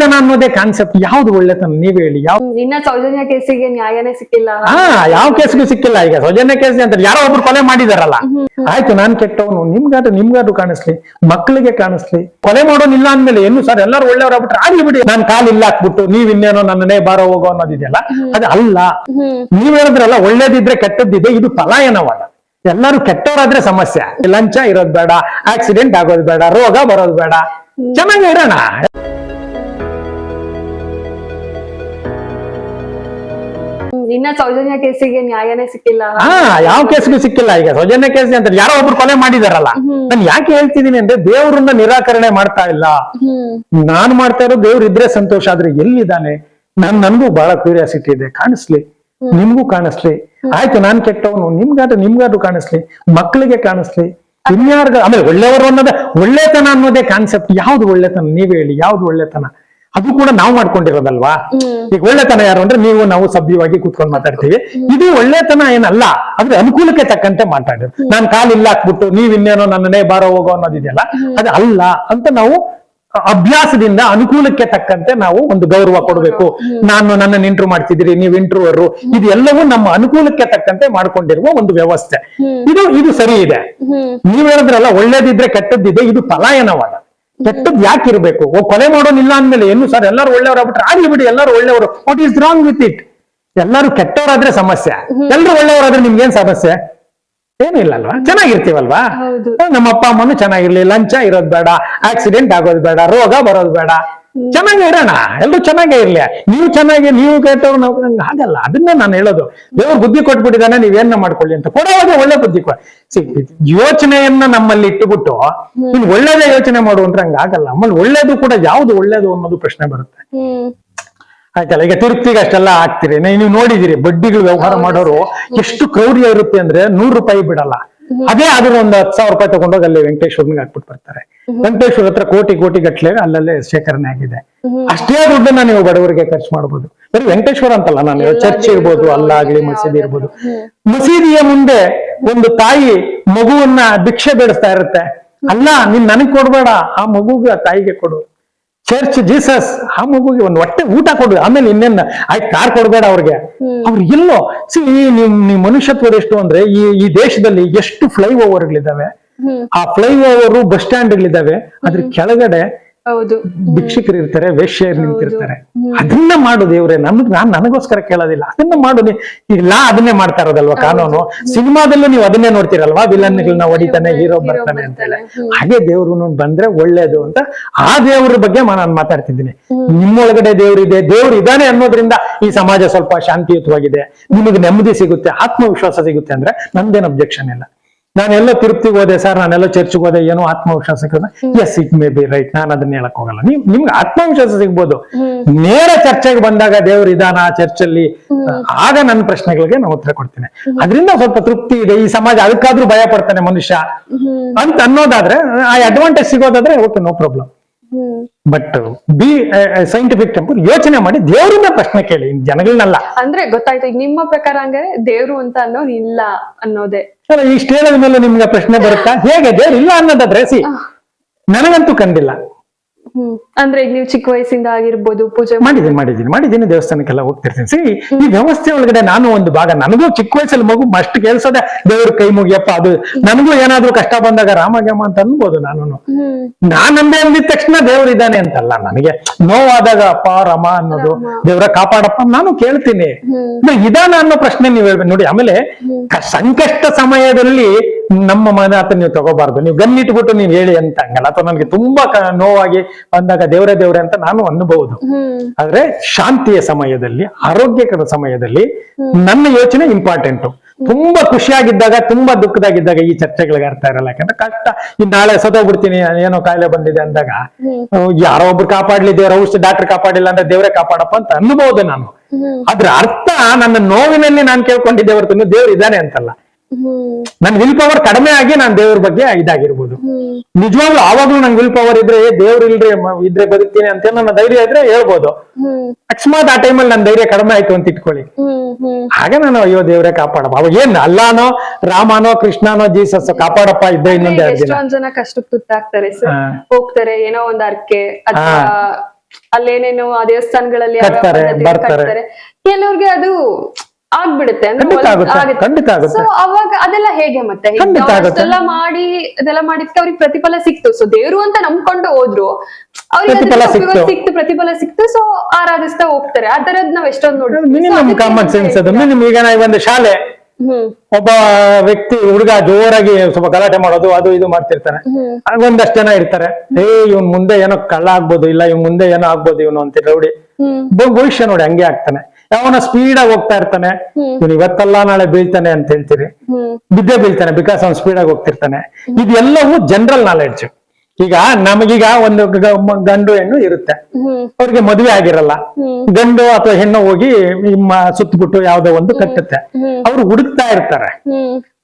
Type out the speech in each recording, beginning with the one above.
ಒಳ್ಳೆತನ ಅನ್ನೋದೇ ಕಾನ್ಸೆಪ್ಟ್ ಯಾವ್ದು ಒಳ್ಳೆತನ? ನೀವ್ ಹೇಳಿ. ಯಾವ ಇನ್ನ ಸೌಜನ್ಯ ಕೇಸಿಗೆ ನ್ಯಾಯನೇ ಸಿಕ್ಕಿಲ್ಲ. ಹಾ ಯಾವ ಕೇಸ್ಗೂ ಸಿಕ್ಕಿಲ್ಲ ಈಗ. ಸೌಜನ್ಯ ಕೇಸ್ ಅಂತ ಯಾರೋ ಒಬ್ರು ಕೊಲೆ ಮಾಡಿದಾರಲ್ಲ. ಆಯ್ತು ನಾನ್ ಕೆಟ್ಟವನು. ನಿಮ್ಗಾದ್ರು ನಿಮ್ಗಾದ್ರು ಕಾಣಿಸ್ಲಿ. ಮಕ್ಕಳಿಗೆ ಕಾಣಿಸ್ಲಿ. ಕೊಲೆ ಮಾಡೋನಿಲ್ಲ ಅಂದ್ಮೇಲೆ ಏನು ಸರ್? ಎಲ್ಲರೂ ಒಳ್ಳೆಯವ್ರಾಗ್ಬಿಟ್ರೆ ಆಗ್ಲಿ ಬಿಡಿ. ನಾನ್ ಕಾಲ್ ಇಲ್ಲ ಹಾಕ್ಬಿಟ್ಟು ನೀವ್ ಇನ್ನೇನೋ ನನ್ನನ್ನೇ ಬಾರೋ ಹೋಗೋ ಅನ್ನೋದಿದೆಯಲ್ಲ? ಅದು ಅಲ್ಲ. ನೀವ್ ಹೇಳಿದ್ರಲ್ಲ ಒಳ್ಳೇದಿದ್ರೆ ಕೆಟ್ಟದ್ದಿದೆ. ಇದು ಪಲಾಯನವಾದ ಎಲ್ಲರೂ ಕೆಟ್ಟವರಾದ್ರೆ ಸಮಸ್ಯೆ. ಲಂಚ ಇರೋದ್ ಬೇಡ ಆಕ್ಸಿಡೆಂಟ್ ಆಗೋದ್ ಬೇಡ ರೋಗ ಬರೋದ್ ಬೇಡ. ಚೆನ್ನಾಗಿ ಇರೋಣ ಇನ್ನ ಸೌಜನ್ಯ ಕೇಸಿಗೆ ನ್ಯಾಯನೇ ಸಿಕ್ಕಿಲ್ಲ. ಹಾ ಯಾವ ಕೇಸ್ಗೂ ಸಿಕ್ಕಿಲ್ಲ. ಈಗ ಸೌಜನ್ಯ ಕೇಸ್ ಅಂತ ಯಾರೋ ಒಬ್ರು ಕೊಲೆ ಮಾಡಿದಾರಲ್ಲ. ನಾನು ಯಾಕೆ ಹೇಳ್ತಿದ್ದೀನಿ ಅಂದ್ರೆ ದೇವ್ರನ್ನ ನಿರಾಕರಣೆ ಮಾಡ್ತಾ ಇಲ್ಲ. ನಾನ್ ಮಾಡ್ತಾ ಇರೋ ದೇವ್ರ ಇದ್ರೆ ಸಂತೋಷ ಆದ್ರೆ ಎಲ್ಲಿದ್ದಾನೆ? ನನ್ ನನ್ಗೂ ಬಹಳ ಕ್ಯೂರಿಯಾಸಿಟಿ ಇದೆ ಕಾಣಿಸ್ಲಿ. ನಿಮ್ಗೂ ಕಾಣಿಸ್ಲಿ. ಆಯ್ತು ನಾನ್ ಕೆಟ್ಟವನು ನಿಮ್ಗಾದ್ರು ನಿಮ್ಗಾದ್ರು ಕಾಣಿಸ್ಲಿ. ಮಕ್ಕಳಿಗೆ ಕಾಣಿಸ್ಲಿ. ಇನ್ಯಾರ್ಗ ಆಮೇಲೆ ಒಳ್ಳೆಯವರು ಅನ್ನೋದೇ ಒಳ್ಳೆತನ ಅನ್ನೋದೇ ಕಾನ್ಸೆಪ್ಟ್ ಯಾವ್ದು ಒಳ್ಳೆತನ? ನೀವೇ ಹೇಳಿ ಯಾವ್ದು ಒಳ್ಳೆತನ? ಅದು ಕೂಡ ನಾವು ಮಾಡ್ಕೊಂಡಿರೋದಲ್ವಾ? ಈಗ ಒಳ್ಳೆತನ ಯಾರು ಅಂದ್ರೆ ನೀವು ನಾವು ಸಭ್ಯವಾಗಿ ಕೂತ್ಕೊಂಡು ಮಾತಾಡ್ತೀವಿ. ಇದು ಒಳ್ಳೆತನ ಏನಲ್ಲ ಅದ್ರ ಅನುಕೂಲಕ್ಕೆ ತಕ್ಕಂತೆ ಮಾತಾಡಿದ್ರು ನಾನ್ ಕಾಲಿಲ್ಲ ಹಾಕ್ಬಿಟ್ಟು ನೀವ್ ಇನ್ನೇನೋ ನನ್ನನ್ನೇ ಬಾರೋ ಹೋಗೋ ಅನ್ನೋದಿದೆಯಲ್ಲ ಅದು ಅಲ್ಲ ಅಂತ ನಾವು ಅಭ್ಯಾಸದಿಂದ ಅನುಕೂಲಕ್ಕೆ ತಕ್ಕಂತೆ ನಾವು ಒಂದು ಗೌರವ ಕೊಡಬೇಕು. ನಾನು ನನ್ನ ಇಂಟ್ರು ಮಾಡ್ತಿದ್ದೀರಿ ನೀವು ಇಂಟ್ರೂವರು ಇದು ಎಲ್ಲವೂ ನಮ್ಮ ಅನುಕೂಲಕ್ಕೆ ತಕ್ಕಂತೆ ಮಾಡ್ಕೊಂಡಿರುವ ಒಂದು ವ್ಯವಸ್ಥೆ. ಇದು ಇದು ಸರಿ ಇದೆ. ನೀವು ನೀವ್ ಹೇಳಿದ್ರಲ್ಲ ಒಳ್ಳೇದಿದ್ರೆ ಕೆಟ್ಟದ್ದಿದೆ ಇದು ಪಲಾಯನವಾದ ಕೆಟ್ಟದ್ ಯಾಕೆ ಇರಬೇಕು? ಓ ಕೊಲೆ ಮಾಡೋನಿಲ್ಲ ಅಂದ್ಮೇಲೆ ಏನು ಸರ್? ಎಲ್ಲರೂ ಒಳ್ಳೆಯವ್ರಾಗ್ಬಿಟ್ರೆ ಆಗ್ಲಿ ಬಿಡಿ ಎಲ್ಲರೂ ಒಳ್ಳೆಯವರು. What is wrong with it ಎಲ್ಲರೂ ಕೆಟ್ಟವರಾದ್ರೆ ಸಮಸ್ಯೆ. ಎಲ್ಲರೂ ಒಳ್ಳೆಯವರಾದ್ರೆ ನಿಮ್ಗೇನ್ ಸಮಸ್ಯೆ? ಏನು ಇಲ್ಲಲ್ವಾ? ಚೆನ್ನಾಗಿರ್ತೀವಲ್ವಾ. ನಮ್ಮ ಅಪ್ಪ ಅಮ್ಮನು ಚೆನ್ನಾಗಿರ್ಲಿ. ಲಂಚ ಇರೋದ್ ಬೇಡ ಆಕ್ಸಿಡೆಂಟ್ ಆಗೋದ್ ಬೇಡ ರೋಗ ಬರೋದ್ ಬೇಡ. ಚೆನ್ನಾಗಿ ಇರೋಣ ಎಲ್ರು ಚೆನ್ನಾಗೇ ಇರ್ಲಿ. ನೀವು ಚೆನ್ನಾಗಿ ನೀವು ಕೇಳ್ತವ್ರು ನಾವು ಆಗಲ್ಲ ಅದನ್ನ ನಾನು ಹೇಳೋದು. ದೇವ್ರು ಬುದ್ಧಿ ಕೊಟ್ಬಿಟ್ಟಿದ್ದಾನೆ ನೀವೇನ ಮಾಡ್ಕೊಳ್ಳಿ ಅಂತ. ಕೊಡೋದು ಒಳ್ಳೆ ಬುದ್ಧಿ ಕೊಡ ಸಿ ಯೋಚನೆಯನ್ನ ನಮ್ಮಲ್ಲಿ ಇಟ್ಟುಬಿಟ್ಟು ನೀನ್ ಒಳ್ಳೇದೇ ಯೋಚನೆ ಮಾಡು ಅಂದ್ರೆ ಹಂಗ ಆಗಲ್ಲ. ಆಮೇಲೆ ಒಳ್ಳೇದು ಕೂಡ ಯಾವ್ದು ಒಳ್ಳೇದು ಅನ್ನೋದು ಪ್ರಶ್ನೆ ಬರುತ್ತೆ. ಆಯ್ತಲ್ಲ ಈಗ ತಿರುಪ್ತಿಗೆ ಅಷ್ಟೆಲ್ಲ ಹಾಕ್ತಿರಿ. ನೀವು ನೋಡಿದಿರಿ ಬಡ್ಡಿಗಳು ವ್ಯವಹಾರ ಮಾಡೋರು ಎಷ್ಟು ಕ್ರೌರ್ಯ ಇರುತ್ತೆ ಅಂದ್ರೆ ನೂರು ರೂಪಾಯಿ ಬಿಡಲ್ಲ. ಅದೇ ಆದ್ರೂ ಒಂದು ಹತ್ತು ಸಾವಿರ ರೂಪಾಯಿ ತಗೊಂಡೋಗಿ ಅಲ್ಲಿ ವೆಂಕಟೇಶ್ವರನಿಗೆ ಹಾಕ್ಬಿಟ್ಟು ಬರ್ತಾರೆ. ವೆಂಕಟೇಶ್ವರ ಹತ್ರ ಕೋಟಿ ಕೋಟಿ ಗಟ್ಲೆ ಅಲ್ಲಲ್ಲೇ ಶೇಖರಣೆ ಆಗಿದೆ. ಅಷ್ಟೇ ದುಡ್ಡನ್ನ ನೀವು ಬಡವರಿಗೆ ಖರ್ಚು ಮಾಡಬಹುದು ಬರೀ ವೆಂಕಟೇಶ್ವರ ಅಂತಲ್ಲ ನಾನು ಚರ್ಚ್ ಇರ್ಬೋದು ಅಲ್ಲ ಆಗ್ಲಿ ಮಸೀದಿ ಇರ್ಬೋದು. ಮಸೀದಿಯ ಮುಂದೆ ಒಂದು ತಾಯಿ ಮಗುವನ್ನ ಭಿಕ್ಷೆ ಬೇಡಿಸ್ತಾ ಇರುತ್ತೆ. ಅಲ್ಲ ನೀನ್ ನನಗ್ ಕೊಡ್ಬೇಡ ಆ ಮಗುಗೆ ಆ ತಾಯಿಗೆ ಕೊಡು. ಚರ್ಚ್ ಜೀಸಸ್ ಆ ಮಗುಗೆ ಒಂದು ಹೊಟ್ಟೆ ಊಟ ಕೊಡು. ಆಮೇಲೆ ಇನ್ನೇನ್ ಆಯ್ತು ಕಾರ್ ಕೊಡ್ಬೇಡ ಅವ್ರಿಗೆ. ಅವ್ರು ಎಲ್ಲೋ ಸಿ ನಿಮ್ ನಿಮ್ ಎಷ್ಟು ಅಂದ್ರೆ ಈ ಈ ದೇಶದಲ್ಲಿ ಎಷ್ಟು ಫ್ಲೈ ಓವರ್ಗಳಿದಾವೆ ಹ್ಮ್. ಆ ಫ್ಲೈ ಓವರ್ ಬಸ್ ಸ್ಟ್ಯಾಂಡ್ಗಳಿದಾವೆ ಅದ್ರ ಕೆಳಗಡೆ ಹೌದು. ಭಿಕ್ಷಕರು ಇರ್ತಾರೆ ವೇಶ್ಯರು ನಿಂತಿರ್ತಾರೆ. ಅದನ್ನ ಮಾಡು ದೇವ್ರೆ ನಮ್ಗ್ ನಾನ್ ನನಗೋಸ್ಕರ ಕೇಳೋದಿಲ್ಲ. ಅದನ್ನ ಮಾಡು ಇಲ್ಲ ಅದನ್ನೇ ಮಾಡ್ತಾ ಇರೋದಲ್ವಾ ಕಾನೂನು? ಸಿನಿಮಾದಲ್ಲೂ ನೀವು ಅದನ್ನೇ ನೋಡ್ತೀರಲ್ವಾ? ವಿಲನ್ಗಳನ್ನ ಹೊಡಿತಾನೆ ಹೀರೋ ಬರ್ತಾನೆ ಅಂತ ಹೇಳಿ ಹಾಗೆ ದೇವ್ರು ಬಂದ್ರೆ ಒಳ್ಳೇದು ಅಂತ ಆ ದೇವ್ರ ಬಗ್ಗೆ ನಾನು ಮಾತಾಡ್ತಿದ್ದೀನಿ. ನಿಮ್ಮೊಳಗಡೆ ದೇವ್ರಿದೆ ದೇವ್ರು ಇದಾನೆ ಅನ್ನೋದ್ರಿಂದ ಈ ಸಮಾಜ ಸ್ವಲ್ಪ ಶಾಂತಿಯುತವಾಗಿದೆ. ನಿಮಗೆ ನೆಮ್ಮದಿ ಸಿಗುತ್ತೆ ಆತ್ಮವಿಶ್ವಾಸ ಸಿಗುತ್ತೆ ಅಂದ್ರೆ ನಂದೇನು ಅಬ್ಜೆಕ್ಷನ್ ಇಲ್ಲ. ನಾನೆಲ್ಲ ತಿರುಪ್ತಿಗೆ ಹೋದೆ ಸರ್ ನಾನೆಲ್ಲ ಚರ್ಚ್ಗೆ ಹೋದೆ ಏನೋ ಆತ್ಮವಿಶ್ವಾಸ yes it may be right ನಾನು ಅದನ್ನ ಹೇಳಕ್ ಹೋಗಲ್ಲ. ನಿಮ್ ನಿಮ್ಗೆ ಆತ್ಮವಿಶ್ವಾಸ ಸಿಗ್ಬೋದು. ನೇರ ಚರ್ಚೆಗೆ ಬಂದಾಗ ದೇವ್ರ ಇದಾನ ಚರ್ಚಲ್ಲಿ? ಆಗ ನನ್ನ ಪ್ರಶ್ನೆಗಳಿಗೆ ನಾನು ಉತ್ತರ ಕೊಡ್ತೇನೆ. ಅದರಿಂದ ಸ್ವಲ್ಪ ತೃಪ್ತಿ ಇದೆ. ಈ ಸಮಾಜ ಅದಕ್ಕಾದ್ರೂ ಭಯ ಪಡ್ತಾನೆ ಮನುಷ್ಯ ಅಂತ ಅನ್ನೋದಾದ್ರೆ ಆ advantage ಸಿಗೋದಾದ್ರೆ okay no problem but be scientific temple ಯೋಚನೆ ಮಾಡಿ ದೇವರಿಂದ ಪ್ರಶ್ನೆ ಕೇಳಿ ಜನಗಳನ್ನಲ್ಲ ಅಂದ್ರೆ ಗೊತ್ತಾಯ್ತು ಈಗ ನಿಮ್ಮ ಪ್ರಕಾರ ಹಂಗಾರೆ ದೇವ್ರು ಅಂತ ಅನ್ನೋದು ಇಲ್ಲ ಅನ್ನೋದೇ. ಸರ್ ಇಷ್ಟು ಹೇಳದ ಮೇಲೆ ನಿಮ್ಗೆ ಪ್ರಶ್ನೆ ಬರುತ್ತಾ? ಹೇಗೆ? ದೇವ್ರು ಇಲ್ಲ ಅನ್ನೋದಾದ್ರೆ ಸಿ ನನಗಂತೂ ಕಂಡಿಲ್ಲ. ಅಂದ್ರೆ ಈಗ ನೀವು ಚಿಕ್ಕ ವಯಸ್ಸಿಂದ ಆಗಿರ್ಬೋದು ಪೂಜೆ ಮಾಡಿದೀನಿ ಮಾಡಿದ್ದೀನಿ ಮಾಡಿದ್ದೀನಿ. ಮಾಡಿದ್ದೀನಿ ದೇವಸ್ಥಾನಕ್ಕೆಲ್ಲ ಹೋಗ್ತಿರ್ತೀನಿ. ಸರಿ ಈ ವ್ಯವಸ್ಥೆ ಒಳಗಡೆ ನಾನು ಒಂದು ಭಾಗ ನನಗೂ ಚಿಕ್ಕ ವಯಸ್ಸಲ್ಲಿ ಮಗು ಅಷ್ಟು ಕೆಲ್ಸದ ದೇವ್ರ ಕೈ ಮುಗಿಯಪ್ಪ ಅದು ನನಗೂ ಏನಾದ್ರೂ ಕಷ್ಟ ಬಂದಾಗ ರಾಮಗ್ಯಮ ಅಂತ ಅನ್ಬೋದು ನಾನು ನಾನಂದೆ ಅಂದಿದ ತಕ್ಷಣ ದೇವ್ರ ಇದ್ದಾನೆ ಅಂತಲ್ಲ ನನಗೆ ನೋವಾದಾಗ ಅಪ್ಪ ರಮ ಅನ್ನೋದು ದೇವ್ರ ಕಾಪಾಡಪ್ಪ ನಾನು ಕೇಳ್ತೀನಿ. ಇದು ಇದಾನ ಅನ್ನೋ ಪ್ರಶ್ನೆ ನೀವು ಹೇಳ್ಬೇಕು ನೋಡಿ ಆಮೇಲೆ ಸಂಕಷ್ಟ ಸಮಯದಲ್ಲಿ ನಮ್ಮ ಮನೆ ಹತ್ರ ನೀವು ತಗೋಬಾರ್ದು. ನೀವು ಗನ್ನಿಟ್ಬಿಟ್ಟು ನೀವು ಹೇಳಿ ಅಂತ ಹಂಗಲ್ಲ. ಅಥವಾ ನನಗೆ ತುಂಬಾ ನೋವಾಗಿ ಬಂದಾಗ ದೇವ್ರೆ ದೇವ್ರೆ ಅಂತ ನಾನು ಅನ್ನಬಹುದು ಆದ್ರೆ ಶಾಂತಿಯ ಸಮಯದಲ್ಲಿ ಆರೋಗ್ಯಕರ ಸಮಯದಲ್ಲಿ ನನ್ನ ಯೋಚನೆ ಇಂಪಾರ್ಟೆಂಟ್ ತುಂಬಾ ಖುಷಿಯಾಗಿದ್ದಾಗ ತುಂಬಾ ದುಃಖದಾಗಿದ್ದಾಗ ಈ ಚರ್ಚೆಗಳಿಗೆ ಅರ್ಥ ಇರಲ್ಲ. ಯಾಕಂದ್ರೆ ಕಷ್ಟ. ಇನ್ ನಾಳೆ ಸದೋಗ್ಬಿಡ್ತೀನಿ ಏನೋ ಕಾಯಿಲೆ ಬಂದಿದೆ ಅಂದಾಗ ಯಾರೋ ಒಬ್ರು ಕಾಪಾಡ್ಲಿ ದೇವ್ರ ಔಷಧಿ ಡಾಕ್ಟರ್ ಕಾಪಾಡಿಲ್ಲ ಅಂದ್ರೆ ದೇವ್ರೆ ಕಾಪಾಡಪ್ಪ ಅಂತ ಅನ್ಬಹುದು ನಾನು. ಅದ್ರ ಅರ್ಥ ನನ್ನ ನೋವಿನಲ್ಲಿ ನಾನು ಕೇಳ್ಕೊಂಡಿದ್ದೆ ಹೊರತು ದೇವ್ರು ಇದ್ದಾನೆ ಅಂತಲ್ಲ. ನನ್ ವಿಲ್ ಪವರ್ ಕಡಿಮೆ ಆಗಿ ನಾನು ದೇವ್ರ ಬಗ್ಗೆ ಇದಾಗಿರ್ಬೋದು. ನಿಜವಾಗ್ಲೂ ಆವಾಗ್ಲೂ ನಂಗೆ ವಿಲ್ ಪವರ್ ಇದ್ರೆ ದೇವ್ರ ಇಲ್ರಿ ಇದ್ರೆ ಬದುಕ್ತೀನಿ ಅಂತ ನನ್ನ ಧೈರ್ಯ ಇದ್ರೆ ಹೇಳ್ಬೋದು. ಅಕಸ್ಮಾತ್ ಆ ಟೈಮಲ್ಲಿ ನನ್ನ ಧೈರ್ಯ ಕಡಿಮೆ ಆಯ್ತು ಅಂತ ಇಟ್ಕೊಳ್ಳಿ. ಹಾಗೆ ನಾನು ಅಯ್ಯೋ ದೇವ್ರೆ ಕಾಪಾಡಪ್ಪ. ಅವಾಗ ಏನ್ ಅಲ್ಲಾನೋ ರಾಮನೋ ಕೃಷ್ಣನೋ ಜೀಸಸ್ ಕಾಪಾಡಪ್ಪ ಇದ್ದೇ ಇನ್ನೊಂದ್ ಎಷ್ಟೊಂದ್ ಜನ ಕಷ್ಟಕ್ಕೆ ತುತ್ತಾಗ್ತಾರೆ ಸರ್ ಹೋಗ್ತಾರೆ ಏನೋ ಒಂದ್ ಅರ್ಕೆ ಅಲ್ಲೇನೇನೋ ಅಲ್ಲೇನೇನು ಆ ದೇವಸ್ಥಾನಗಳಲ್ಲಿ ಬರ್ತಾರೆ. ಕೆಲವ್ರಿಗೆ ಅದು ಆಗ್ಬಿಡುತ್ತೆ ಖಂಡಿತ ಆಗುತ್ತೆ, ಅವಾಗ ಅದೆಲ್ಲ ಹೇಗೆ ಮತ್ತೆ? ಅಷ್ಟೆಲ್ಲ ಮಾಡಿ ಅದೆಲ್ಲ ಮಾಡಿದ್ಕೆ ಅವ್ರಿಗೆ ಪ್ರತಿಫಲ ಸಿಕ್ತು. ಸೊ ದೇವ್ರು ಅಂತ ನಂಬ್ಕೊಂಡು ಹೋದ್ರು ಅವ್ರಿಗೆ ಸಿಕ್ತು. ಪ್ರತಿಫಲ ಸಿಕ್ತು. ಸೊ ಆರಾಧಿಸ್ತಾ ಹೋಗ್ತಾರೆ. ಆ ತರದ್ ನಾವ್ ಎಷ್ಟೊಂದು ನೋಡ್ತೀವಿ. ಮಿನಿಮಮ್ ಕಾಮನ್ ಸೆನ್ಸ್ ಅದು? ಮಿನಿಮಮ್ ಈಗ ನಾವು ಒಂದು ಶಾಲೆ. ಒಬ್ಬ ವ್ಯಕ್ತಿ ಹುಡುಗ ಜೋರಾಗಿ ಸ್ವಲ್ಪ ಗಲಾಟೆ ಮಾಡೋದು ಅದು ಇದು ಮಾಡ್ತಿರ್ತಾನೆ. ಒಂದಷ್ಟು ಜನ ಇರ್ತಾರೆ. ಏ ಇವ್ನ್ ಮುಂದೆ ಏನೋ ಕಳ್ಳ ಆಗ್ಬೋದು ಇಲ್ಲ ಇವ್ನ್ ಮುಂದೆ ಏನೋ ಆಗ್ಬೋದು ಇವನು ಅಂತ ರೌಡಿ ಭವಿಷ್ಯ ನೋಡಿ ಹಂಗೆ ಆಗ್ತಾನೆ. ಯಾವನ ಸ್ಪೀಡ್ ಆಗಿ ಹೋಗ್ತಾ ಇರ್ತಾನೆ. ಇವ್ನು ಇವತ್ತಲ್ಲ ನಾಳೆ ಬೀಳ್ತಾನೆ ಅಂತ ಹೇಳ್ತೀರಿ. ಬಿದ್ದೇ ಬೀಳ್ತಾನೆ ಬಿಕಾಸ್ ಅವ್ನು ಸ್ಪೀಡ್ ಆಗಿ ಹೋಗ್ತಿರ್ತಾನೆ. ಇದೆಲ್ಲವೂ ಜನರಲ್ ನಾಲೆಡ್ಜ್ ಈಗ ನಮಗೀಗ ಒಂದು ಗಂಡು ಹೆಣ್ಣು ಇರುತ್ತೆ. ಅವ್ರಿಗೆ ಮದುವೆ ಆಗಿರಲ್ಲ. ಗಂಡು ಅಥವಾ ಹೆಣ್ಣು ಹೋಗಿ ನಿಮ್ಮ ಸುತ್ತಬಿಟ್ಟು ಯಾವ್ದೋ ಒಂದು ಕಟ್ಟುತ್ತೆ. ಅವ್ರು ಹುಡುಕ್ತಾ ಇರ್ತಾರೆ.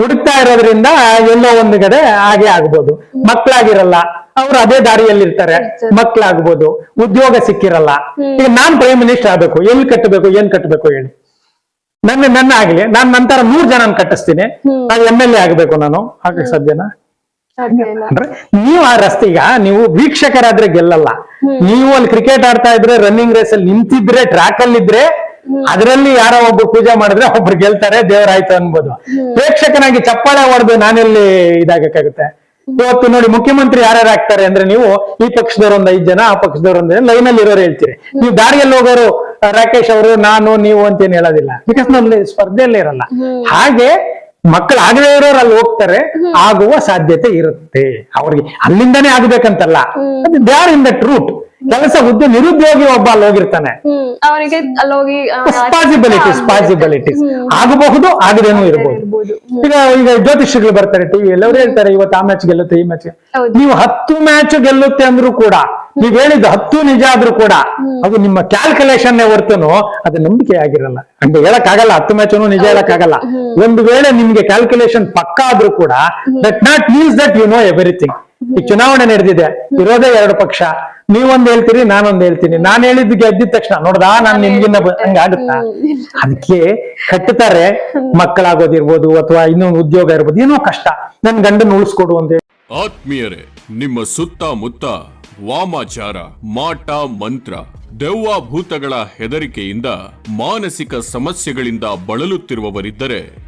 ಹುಡುಕ್ತಾ ಇರೋದ್ರಿಂದ ಎಲ್ಲೋ ಒಂದು ಕಡೆ ಹಾಗೆ ಆಗ್ಬೋದು. ಮಕ್ಕಳಾಗಿರಲ್ಲ ಅವ್ರು ಅದೇ ದಾರಿಯಲ್ಲಿ ಇರ್ತಾರೆ ಮಕ್ಕಳಾಗ್ಬೋದು ಉದ್ಯೋಗ ಸಿಕ್ಕಿರಲ್ಲ. ಈಗ ನಾನ್ ಪ್ರೈಮ್ ಮಿನಿಸ್ಟರ್ ಆಗ್ಬೇಕು ಎಲ್ಲಿ ಕಟ್ಟಬೇಕು ಏನ್ ಕಟ್ಟಬೇಕು ಹೇಳಿ. ನನ್ನ ನನ್ನ ಆಗ್ಲಿ ನಾನ್ ನಂತರ ನೂರ್ ಜನ ಕಟ್ಟಿಸ್ತೀನಿ. ನಾನು ಎಂ ಎಲ್ ಎ ಆಗ್ಬೇಕು ನಾನು ಹಾಗೆ ಇಲ್ಲ ಅಂದ್ರೆ ನೀವು ಆ ರಸ್ತೆ ಈಗ ನೀವು ವೀಕ್ಷಕರಾದ್ರೆ ಗೆಲ್ಲಲ್ಲ. ನೀವು ಅಲ್ಲಿ ಕ್ರಿಕೆಟ್ ಆಡ್ತಾ ಇದ್ರೆ ರನ್ನಿಂಗ್ ರೇಸ್ ಅಲ್ಲಿ ನಿಂತಿದ್ರೆ ಟ್ರ್ಯಾಕ್ ಅಲ್ಲಿ ಇದ್ರೆ ಅದರಲ್ಲಿ ಯಾರೋ ಒಬ್ರು ಪೂಜೆ ಮಾಡಿದ್ರೆ ಒಬ್ರು ಗೆಲ್ತಾರೆ ದೇವರಾಯ್ತು ಅನ್ಬೋದು. ಪ್ರೇಕ್ಷಕನಾಗಿ ಚಪ್ಪಾಳೆ ಹೊಡೆದು ನಾನೆಲ್ಲಿ ಇದಾಗಕ್ಕಾಗುತ್ತೆ? ಇವತ್ತು ನೋಡಿ ಮುಖ್ಯಮಂತ್ರಿ ಯಾರ್ಯಾರು ಆಗ್ತಾರೆ ಅಂದ್ರೆ ನೀವು ಈ ಪಕ್ಷದವ್ರು ಒಂದ್ ಐದ್ ಜನ ಆ ಪಕ್ಷದವ್ರು ಒಂದ್ ಲೈನ್ ಅಲ್ಲಿ ಇರೋರು ಹೇಳ್ತೀರಿ. ನೀವು ದಾರಿಯಲ್ಲಿ ಹೋಗೋರು ರಾಕೇಶ್ ಅವರು ನಾನು ನೀವು ಅಂತೇನು ಹೇಳೋದಿಲ್ಲ. ಬಿಕಾಸ್ನಲ್ಲಿ ಸ್ಪರ್ಧೆಯಲ್ಲಿ ಇರಲ್ಲ. ಹಾಗೆ ಮಕ್ಕಳು ಆಗದೇ ಇರೋರು ಅಲ್ಲಿ ಹೋಗ್ತಾರೆ ಆಗುವ ಸಾಧ್ಯತೆ ಇರುತ್ತೆ. ಅವ್ರಿಗೆ ಅಲ್ಲಿಂದಾನೇ ಆಗ್ಬೇಕಂತಲ್ಲ. They are in that route ಕೆಲಸ ಹುದ್ದೆ ನಿರುದ್ಯೋಗಿ ಒಬ್ಬ ಅಲ್ಲಿ ಹೋಗಿರ್ತಾನೆ. ಅಲ್ಲೋಗಿ ಪಾಸಿಬಿಲಿಟೀಸ್. ಪಾಸಿಬಿಲಿಟೀಸ್ ಆಗಬಹುದು ಆಗದೇನೂ ಇರ್ಬೋದು. ಈಗ ಈಗ ಜ್ಯೋತಿಷ್ಯಗಳು ಬರ್ತಾರೆ ಟಿವಿ ಎಲ್ಲರೂ ಹೇಳ್ತಾರೆ ಇವತ್ತು ಆ ಮ್ಯಾಚ್ ಗೆಲ್ಲುತ್ತೆ ಈ ಮ್ಯಾಚ್. ನೀವು ಹತ್ತು ಮ್ಯಾಚ್ ಗೆಲ್ಲುತ್ತೆ ಅಂದ್ರೂ ಕೂಡ ನೀವ್ ಹೇಳಿದ ಹತ್ತು ನಿಜ ಆದ್ರೂ ಕೂಡ ಅದು ನಿಮ್ಮ ಕ್ಯಾಲ್ಕುಲೇಷನ್ ಹೊರ್ತುನು ಅದು ನಂಬಿಕೆ ಆಗಿರಲ್ಲ. ಅಂದ್ರೆ ಹೇಳಕ್ ಆಗಲ್ಲ ಹತ್ತು ಮ್ಯಾಚ್ ನಿಜ ಹೇಳಕ್ ಆಗಲ್ಲ ಒಂದು ವೇಳೆ ನಿಮ್ಗೆ ಕ್ಯಾಲ್ಕುಲೇಷನ್ ಪಕ್ಕ ಆದ್ರೂ ಕೂಡ that not means that you know everything ಈ ಚುನಾವಣೆ ನಡೆದಿದೆ ಇರೋದೇ ಎರಡು ಪಕ್ಷ ನೀವೊಂದ್ ಹೇಳ್ತೀರಿ ನಾನೊಂದ್ ಹೇಳ್ತೀನಿ. ನಾನ್ ಹೇಳಿದ್ದು ಗೆದ್ದಿದ ತಕ್ಷಣ. ನೋಡ್ದಾ ನಾನ್ ನಿಮ್ಗಿನ್ನ ಹಂಗ ಆಗುತ್ತಾ? ಅದಕ್ಕೆ ಕಟ್ಟುತ್ತಾರೆ ಮಕ್ಕಳಾಗೋದಿರ್ಬೋದು ಅಥವಾ ಇನ್ನೊಂದು ಉದ್ಯೋಗ ಇರ್ಬೋದು ಏನೋ ಕಷ್ಟ. ನನ್ ಗಂಡನ್ ಉಳಿಸ್ಕೊಡು ಅಂತ ಹೇಳಿ. ಆತ್ಮೀಯರೇ ನಿಮ್ಮ ಸುತ್ತಮುತ್ತ ವಾಮಾಚಾರ ಮಾಟ ಮಂತ್ರ ದೆವ್ವ ಭೂತಗಳ ಹೆದರಿಕೆಯಿಂದ ಮಾನಸಿಕ ಸಮಸ್ಯೆಗಳಿಂದ ಬಳಲುತ್ತಿರುವವರಿದ್ದರೆ